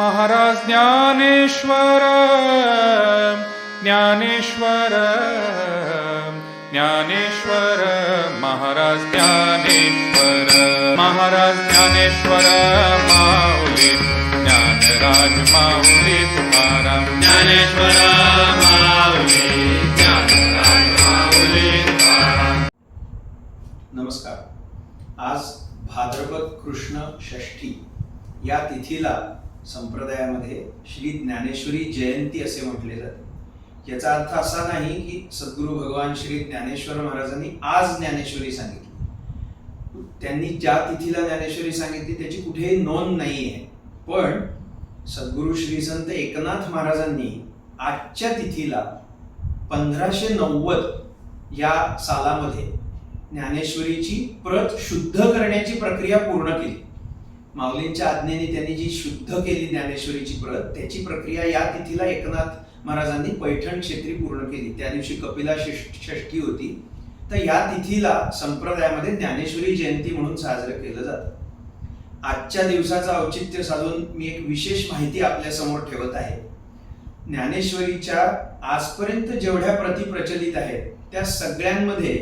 महाराज ज्ञानेश्वर ज्ञानेश्वर ज्ञानेश्वर महाराज ज्ञानेश्वर महाराज ज्ञानेश्वर माऊली ज्ञानराज माऊली तुकाराम ज्ञानेश्वर माऊली ज्ञानराज माऊली नमस्कार. आज भाद्रपद कृष्ण षष्ठी या तिथीला संप्रदायामध्ये श्री ज्ञानेश्वरी जयंती असे म्हटले जाते. याचा अर्थ असा नाही की सद्गुरू भगवान श्री ज्ञानेश्वर महाराजांनी आज ज्ञानेश्वरी सांगितली. त्यांनी ज्या तिथीला ज्ञानेश्वरी सांगितली त्याची कुठेही नोंद नाही आहे पण सद्गुरू श्री संत एकनाथ महाराजांनी आजच्या तिथीला पंधराशे नव्वद या सालामध्ये ज्ञानेश्वरीची प्रत शुद्ध करण्याची प्रक्रिया पूर्ण केली. माऊलींच्या आज्ञेने त्यांनी जी शुद्ध केली ज्ञानेश्वरीची प्रत त्याची प्रक्रिया या तिथीला एकनाथ महाराजांनी पैठण क्षेत्री पूर्ण केली. त्या दिवशी कपिला षष्ठी होती. तर या तिथीला संप्रदायामध्ये ज्ञानेश्वरी जयंती म्हणून साजरं केलं जातं. आजच्या दिवसाचं औचित्य साधून मी एक विशेष माहिती आपल्यासमोर ठेवत आहे. ज्ञानेश्वरीच्या आजपर्यंत जेवढ्या प्रती प्रचलित आहेत त्या सगळ्यांमध्ये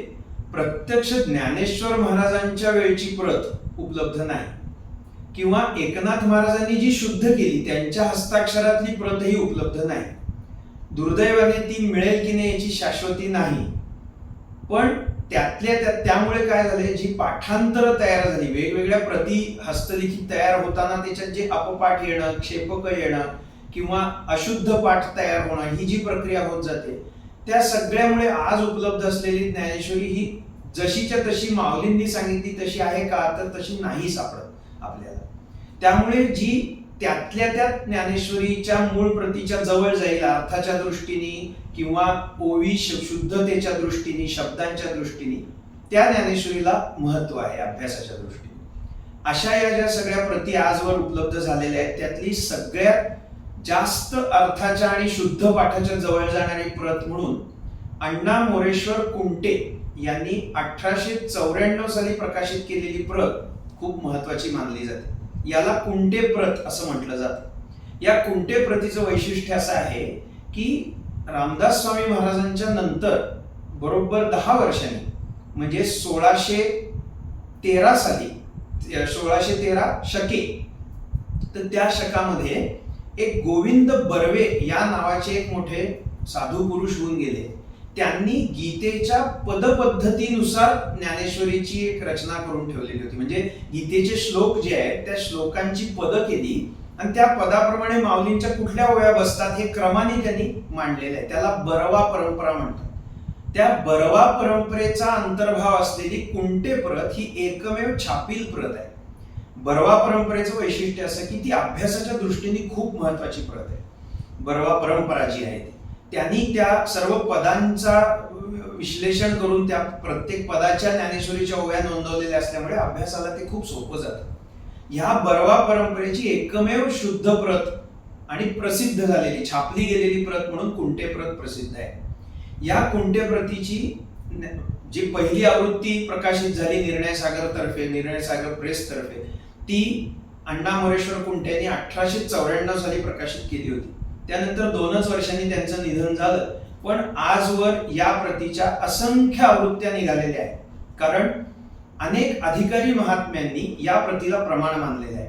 प्रत्यक्ष ज्ञानेश्वर महाराजांच्या वेळची प्रत उपलब्ध नाही. किंवा एकनाथ महाराजांनी जी शुद्ध केली त्यांच्या हस्ताक्षरातली प्रतही उपलब्ध नाही. दुर्दैवाने ती मिळेल की नाही याची शाश्वती नाही. पण त्यातल्या त्यात त्यामुळे काय झाले जी पाठांतर तयार झाली वेगवेगळ्या प्रती हस्तलिखित तयार होताना त्याच्यात जे अपपाठ येणं क्षेपक येणं किंवा अशुद्ध पाठ तयार होणं ही जी प्रक्रिया होत जाते त्या सगळ्यामुळे आज उपलब्ध असलेली ज्ञानेश्वरी ही जशीच्या तशी माऊलींनी सांगितली तशी आहे का? तर तशी नाही सापडत. आपल्याला. त्यामुळे जी त्यातल्या त्यात ज्ञानेश्वरीच्या मूळ प्रतीच्या जवळ जाईल अर्थाच्या दृष्टीने किंवा ओवी श- शुद्धतेच्या दृष्टीने शब्दांच्या दृष्टीने त्या ज्ञानेश्वरीला महत्त्व आहे अभ्यासाच्या दृष्टीने. अशा या ज्या सगळ्या प्रती आजवर उपलब्ध झालेल्या आहेत त्यातली सगळ्यात जास्त अर्थाच्या आणि शुद्ध पाठाच्या जवळ जाणारी प्रत म्हणून अण्णा मोरेश्वर कुंटे यांनी अठराशे चौऱ्याण्णव साली प्रकाशित केलेली प्रत खूप महत्वाची मानली जाते. याला कुंटे प्रत असं म्हटलं जातं. या कुंटे प्रतीचं वैशिष्ट्य असं आहे की रामदास स्वामी महाराजांच्या नंतर बरोबर दहा वर्षांनी म्हणजे सोळाशे तेरा साली सोळाशे तेरा शके तर त्या शकामध्ये एक गोविंद बर्वे या नावाचे एक मोठे साधू पुरुष होऊन गेले. त्यांनी गीतेच्या पदपद्धतीनुसार ज्ञानेश्वरीची एक रचना करून ठेवलेली होती. म्हणजे गीतेचे श्लोक जे आहेत त्या श्लोकांची पद केली आणि त्या पदाप्रमाणे माऊलींच्या कुठल्या ओव्या बसतात हे क्रमाने त्यांनी मांडलेलं आहे. त्याला बरवा परंपरा म्हणतात. त्या बरवा परंपरेचा अंतर्भाव असलेली कुंटे प्रत ही एकमेव छापील प्रत आहे. बरवा परंपरेचं वैशिष्ट्य असं की ती अभ्यासाच्या दृष्टीने खूप महत्वाची प्रत आहे. बरवा परंपरा जी आहे ती. त्यांनी त्या सर्व पदांचा विश्लेषण करून त्या प्रत्येक पदाच्या ज्ञानेश्वरीच्या ओव्या नोंदवलेल्या असल्यामुळे अभ्यासाला ते खूप सोपं जातं. ह्या बरवा परंपरेची एकमेव शुद्ध प्रत आणि प्रसिद्ध झालेली छापली गेलेली प्रत म्हणून कुंटे प्रत प्रसिद्ध आहे. या कुंटे प्रतीची जी पहिली आवृत्ती प्रकाशित झाली निर्णय सागर तर्फे निर्णय सागर प्रेस तर्फे ती अण्णा मोरेश्वर कुंटे यांनी अठराशे चौऱ्याण्णव साली प्रकाशित केली होती. त्यानंतर दोनच वर्षांनी त्यांचं निधन झालं. पण आजवर या प्रतीच्या असंख्य आवृत्त्या निघालेल्या आहेत. कारण अनेक अधिकारी महात्म्यांनी या प्रतीला प्रमाण मानलेलं आहे.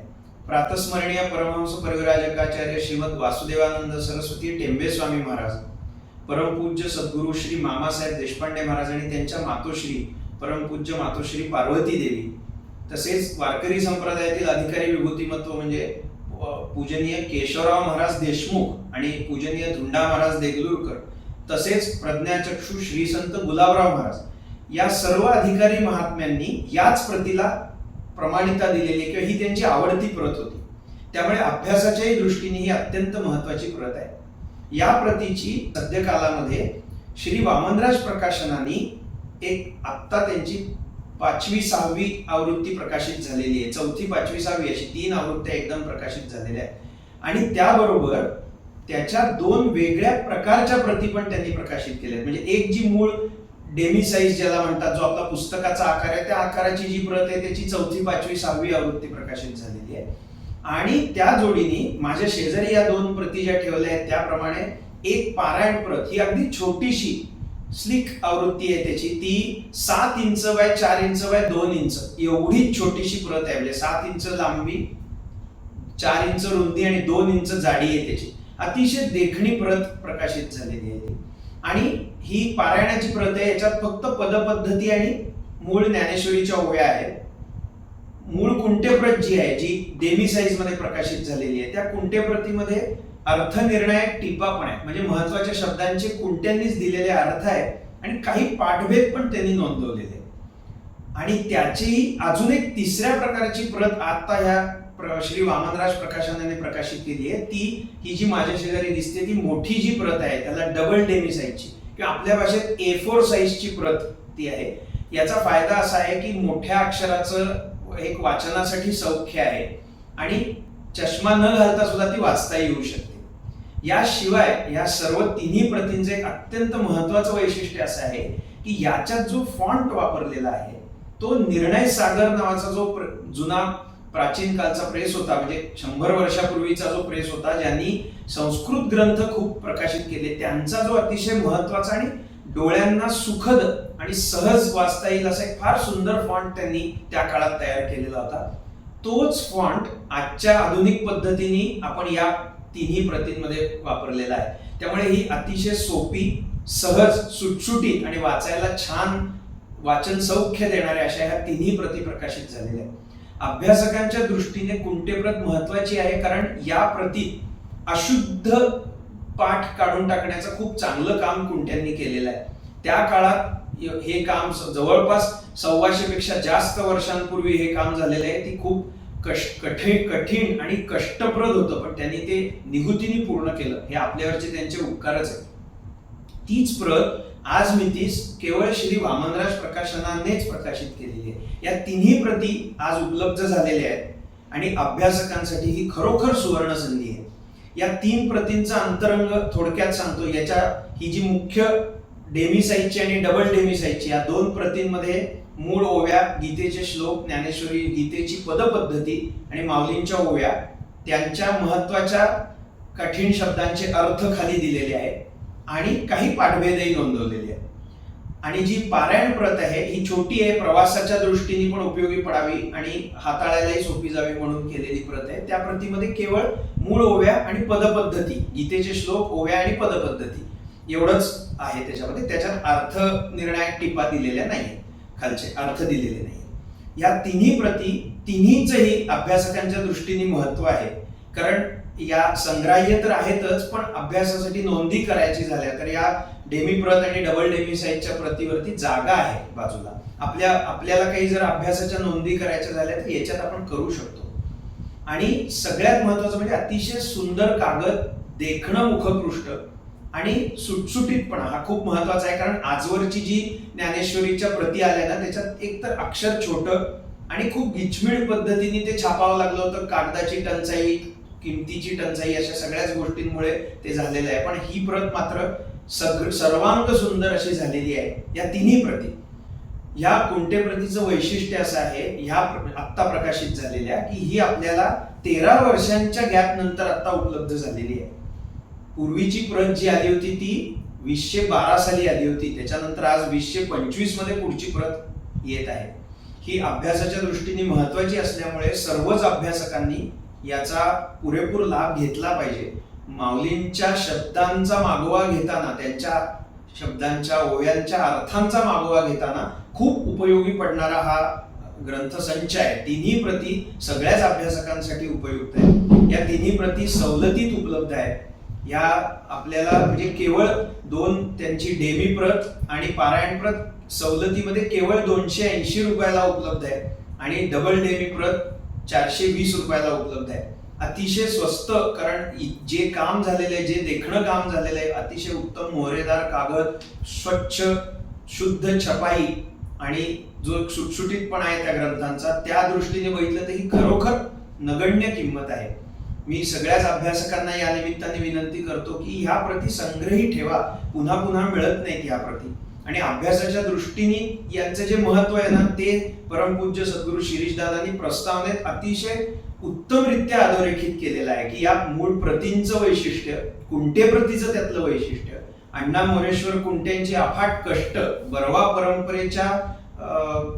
प्रातस्मरणीय परमहंस परिवराजकाचार्य श्रीमद वासुदेवानंद सरस्वती टेंबे स्वामी महाराज परमपूज्य सद्गुरू श्री मामासाहेब देशपांडे महाराज आणि त्यांच्या मातोश्री परमपूज्य मातोश्री पार्वती देवी तसेच वारकरी संप्रदायातील अधिकारी विभूतिमत्व म्हणजे पूजनीय केशवराव महाराज देशमुख आणि पूजनीय धुंडा महाराज देगलूरकर तसेच प्रज्ञाचक्षू श्री संत गुलाबराव महाराज या सर्व अधिकारी महात्म्यांनी याच प्रतीला प्रमाणिता दिलेली किंवा ही त्यांची आवडती प्रत होती. त्यामुळे अभ्यासाच्याही दृष्टीने ही अत्यंत महत्वाची प्रत आहे. या प्रतीची सद्य कालामध्ये श्री वामनराज प्रकाशनाने एक आत्ता त्यांची पाचवी सहावी आवृत्ती प्रकाशित झालेली आहे. चौथी पाचवी सहावी अशी तीन आवृत्त्या एकदम प्रकाशित झालेल्या आहेत. आणि त्याबरोबर त्याच्या दोन वेगळ्या प्रकारच्या प्रती पण त्यांनी प्रकाशित केल्या आहेत म्हणजे एक जी मूळ डेमी साईज ज्याला म्हणतात जो आपला पुस्तकाचा आकार आहे त्या आकाराची जी प्रत आहे त्याची चौथी पाचवी सहावी आवृत्ती प्रकाशित झालेली आहे. आणि त्या जोडीने माझ्या शेजारी या दोन प्रती ज्या ठेवल्या आहेत त्याप्रमाणे एक पारायण प्रत ही अगदी छोटीशी स्लिक आवृत्ती आहे त्याची. ती सात इंच बाय चार इंच बाय दोन इंच एवढी छोटीशी प्रत आहे. म्हणजे सात इंच लांबी चार इंच रुंदी आणि दोन इंच जाडी आहे त्याची. अतिशय देखणी प्रत प्रकाशित झालेली आहे आणि ही पारायणाची प्रत आहे याच्यात फक्त पदपद्धती आणि मूळ ज्ञानेश्वरीच्या ओव्या आहेत. मूळ कुंटेप्रत जी आहे जी डेमी साईजमध्ये प्रकाशित झालेली आहे त्या कुंटेप्रतीमध्ये अर्थनिर्णायक टिपा पण आहे म्हणजे महत्त्वाच्या शब्दांचे कुंट्यांनीच दिलेले अर्थ आहे आणि काही पाठभेद पण त्यांनी नोंदवलेले आणि त्याची अजून एक तिसऱ्या प्रकारची प्रत आता ह्या श्री वामनराज प्रकाशनाने प्रकाशित केली आहे. ती ही जी माझ्या शेजारी दिसते ती मोठी जी प्रत आहे त्याला डबल डेमी साईजची किंवा आपल्या भाषेत ए फोर साईजची प्रत ती आहे. याचा फायदा असा आहे की मोठ्या अक्षराचं एक वाचनासाठी सौख्य आहे. आणि चष्मा न घालता सुद्धा ती वाचता येऊ शकते. याशिवाय या सर्व तिन्ही प्रतींचं एक अत्यंत महत्वाचं वैशिष्ट्य असं आहे की याच्यात जो फॉन्ट वापरलेला आहे तो निर्णय सागर नावाचा जो प्र- जुना प्राचीन कालचा प्रेस होता म्हणजे शंभर वर्षापूर्वीचा जो प्रेस होता ज्यांनी संस्कृत ग्रंथ खूप प्रकाशित केले त्यांचा जो अतिशय महत्त्वाचा आणि डोळ्यांना सुखद आणि सहज वाचता येईल असा एक फार सुंदर फॉन्ट त्यांनी त्या काळात तयार केलेला होता. तोच फॉन्ट आजच्या आधुनिक पद्धतीने आपण या तिन्ही प्रतींमध्ये वापरलेला आहे. त्यामुळे ही अतिशय सोपी सहज सुटसुटीत आणि वाचायला छान वाचन सौख्य देणाऱ्या अशा ह्या तिन्ही प्रती प्रकाशित झालेल्या आहेत. अभ्यासकांच्या दृष्टीने कुंटेप्रत महत्वाची आहे कारण या प्रती अशुद्ध पाठ काढून टाकण्याचं खूप चांगलं काम कुंट्यांनी केलेलं आहे. त्या काळात हे काम जवळपास सव्वाशे पेक्षा जास्त वर्षांपूर्वी हे काम झालेलं आहे. ती खूप कष्ट कठीण कठीण आणि कष्टप्रद होतं पण त्यांनी ते निहुतीने पूर्ण केलं. हे आपल्यावरचे त्यांचे उपकारच आहेत तीच प्रत आज मी तीस केवळ श्री वामनराज प्रकाशनानेच प्रकाशित केलेली आहे. या तिन्ही प्रती आज उपलब्ध झालेल्या आहेत आणि अभ्यासकांसाठी ही खरोखर सुवर्ण संधी आहे. या तीन प्रतींचा अंतरंग थोडक्यात सांगतो. याच्या ही जी मुख्य डेमी साईजची आणि डबल डेमी साईजची या दोन प्रतींमध्ये मूळ ओव्या गीतेचे श्लोक ज्ञानेश्वरी गीतेची पदपद्धती आणि माऊलींच्या ओव्या त्यांच्या महत्त्वाच्या कठीण शब्दांचे अर्थ खाली दिलेले आहेत. आणि काही पाठभेदही नोंदवलेले आहेत. आणि जी पारायण प्रत आहे ही छोटी आहे प्रवासाच्या दृष्टीने पण उपयोगी पडावी आणि हाताळायलाही सोपी जावी म्हणून केलेली प्रत आहे. त्या प्रतीमध्ये केवळ मूळ ओव्या आणि पदपद्धती गीतेचे श्लोक ओव्या आणि पदपद्धती एवढंच आहे त्याच्यामध्ये. त्याच्यात अर्थ निर्णायक टिपा दिलेल्या नाही खालचे अर्थ दिलेले नाही या तिन्ही प्रती तिन्हीचही अभ्यासकांच्या दृष्टीने महत्त्व आहे. कारण या संग्राह्य तर आहेतच पण अभ्यासासाठी नोंदी करायची झाल्या तर या डेमी प्रत आणि डबल डेमी साईजच्या प्रतीवरती जागा आहे बाजूला. आपल्या आपल्याला काही जर अभ्यासाच्या नोंदी करायच्या झाल्या तर याच्यात आपण करू शकतो. आणि सगळ्यात महत्वाचं म्हणजे अतिशय सुंदर कागद देखणं मुखपृष्ठ आणि सुटसुटीतपणा हा खूप महत्त्वाचा आहे कारण आजवरची जी ज्ञानेश्वरीच्या प्रती आल्या ना त्याच्यात एक तर अक्षर छोट आणि खूप गिचमिळ पद्धतीने ते छापावं लागलं होतं कागदाची टंचाई किमतीची टंचाई अशा सगळ्याच गोष्टींमुळे ते झालेलं आहे. पण ही प्रत मात्र सग सर्वांग सुंदर अशी झालेली आहे. या तिन्ही प्रती. ह्या कुंटे प्रतीचं वैशिष्ट्य असं आहे ह्या आत्ता प्रकाशित झालेल्या की ही आपल्याला तेरा वर्षांच्या गॅप नंतर आता उपलब्ध झालेली आहे. पूर्वीची प्रत जी आली होती ती वीसशे बारा साली आली होती. त्याच्यानंतर आज वीसशे पंचवीसमध्ये पुढची प्रत येत आहे. ही अभ्यासाच्या दृष्टीने महत्वाची असल्यामुळे सर्वच अभ्यासकांनी याचा पुरेपूर लाभ घेतला पाहिजे. माऊलींच्या शब्दांचा मागोवा घेताना त्यांच्या शब्दांच्या ओव्यांच्या अर्थांचा मागोवा घेताना खूप उपयोगी पडणारा हा ग्रंथसंच आहे. तिन्ही प्रती सगळ्याच अभ्यासकांसाठी उपयुक्त आहे. या तिन्ही प्रती सवलतीत उपलब्ध आहे या आपल्याला म्हणजे केवळ दोन त्यांची डेमी प्रत आणि पारायण प्रत सवलतीमध्ये केवळ दोनशे ऐंशी रुपयाला उपलब्ध आहे आणि डबल डेमी प्रत चारशे वीस रुपयाला उपलब्ध आहे. अतिशय स्वस्त कारण जे काम झालेलं आहे जे देखणं काम झालेलं आहे अतिशय उत्तम मोहरेदार कागद स्वच्छ शुद्ध छपाई आणि जो सुटसुटीतपणा आहे त्या ग्रंथांचा त्या दृष्टीने बघितलं तर ही खरोखर नगण्य किंमत आहे. मी सगळ्याच अभ्यासकांना या निमित्ताने विनंती करतो की ह्या प्रती संग्रही ठेवा. पुन्हा पुन्हा मिळत नाहीत ह्या प्रती. आणि अभ्यासाच्या दृष्टीने यांचं जे महत्त्व आहे ना ते परमपूज्य सद्गुरू शिरीषदादांनी प्रस्तावनेत अतिशय उत्तमरित्या अधोरेखित केलेलं आहे की या मूळ प्रतींचं वैशिष्ट्य कुंटे प्रतीचं त्यातलं वैशिष्ट्य अण्णा मोरेश्वर कुंटेंची अफाट कष्ट बरवा परंपरेच्या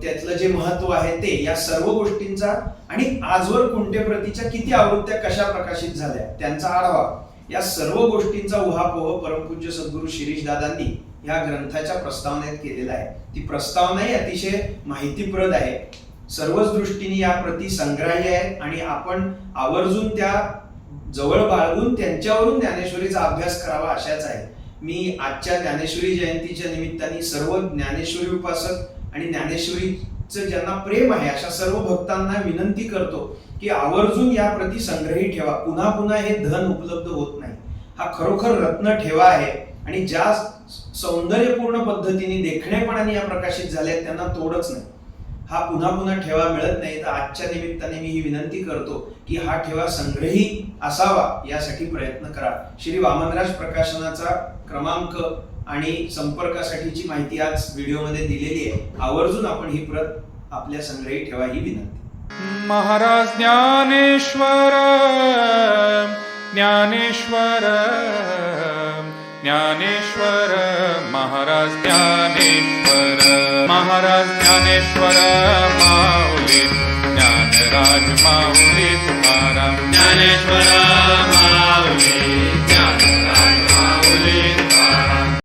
त्यातलं जे महत्त्व आहे ते या सर्व गोष्टींचा आणि आजवर कुंटे प्रतीच्या किती आवृत्त्या कशा प्रकाशित झाल्या त्यांचा आढावा या सर्व गोष्टींचा उहापोह परमपूज्य सद्गुरू शिरीष दादांनी या ग्रंथाच्या प्रस्तावनेत केलेला आहे. ती प्रस्तावनाही अतिशय माहितीप्रद आहे. सर्वच दृष्टीने या प्रती संग्राह्य आहे आणि आपण आवर्जून त्या जवळ बाळगून त्यांच्यावरून ज्ञानेश्वरीचा अभ्यास करावा अशाच आहे. मी आजच्या ज्ञानेश्वरी जयंतीच्या निमित्ताने सर्व ज्ञानेश्वरी उपासक आणि ज्ञानेश्वरीचं ज्यांना प्रेम आहे अशा सर्व भक्तांना विनंती करतो की आवर्जून या प्रती संग्रही ठेवा. पुन्हा पुन्हा हे धन उपलब्ध होत नाही. हा खरोखर रत्न ठेवा आहे. आणि ज्या सौंदर्यपूर्ण पद्धतीने देखणेपणाने या प्रकाशित झाल्या त्यांना तोडच नाही. हा पुन्हा पुन्हा ठेवा मिळत नाही तर आजच्या निमित्ताने मी ही विनंती करतो की हा ठेवा संग्रही असावा यासाठी प्रयत्न करा. श्री वामनराज प्रकाशनाचा क्रमांक आणि संपर्कासाठीची माहिती आज व्हिडिओमध्ये दिलेली आहे. आवर्जून आपण ही प्रत आपल्या संग्रही ठेवा ही विनंती. महाराज ज्ञानेश्वर ज्ञानेश्वर. ज्ञानेश्वर महाराज ज्ञानेश्वर महाराज ज्ञानेश्वर माऊली ज्ञानराज माऊली तुकाराम। ज्ञानेश्वरा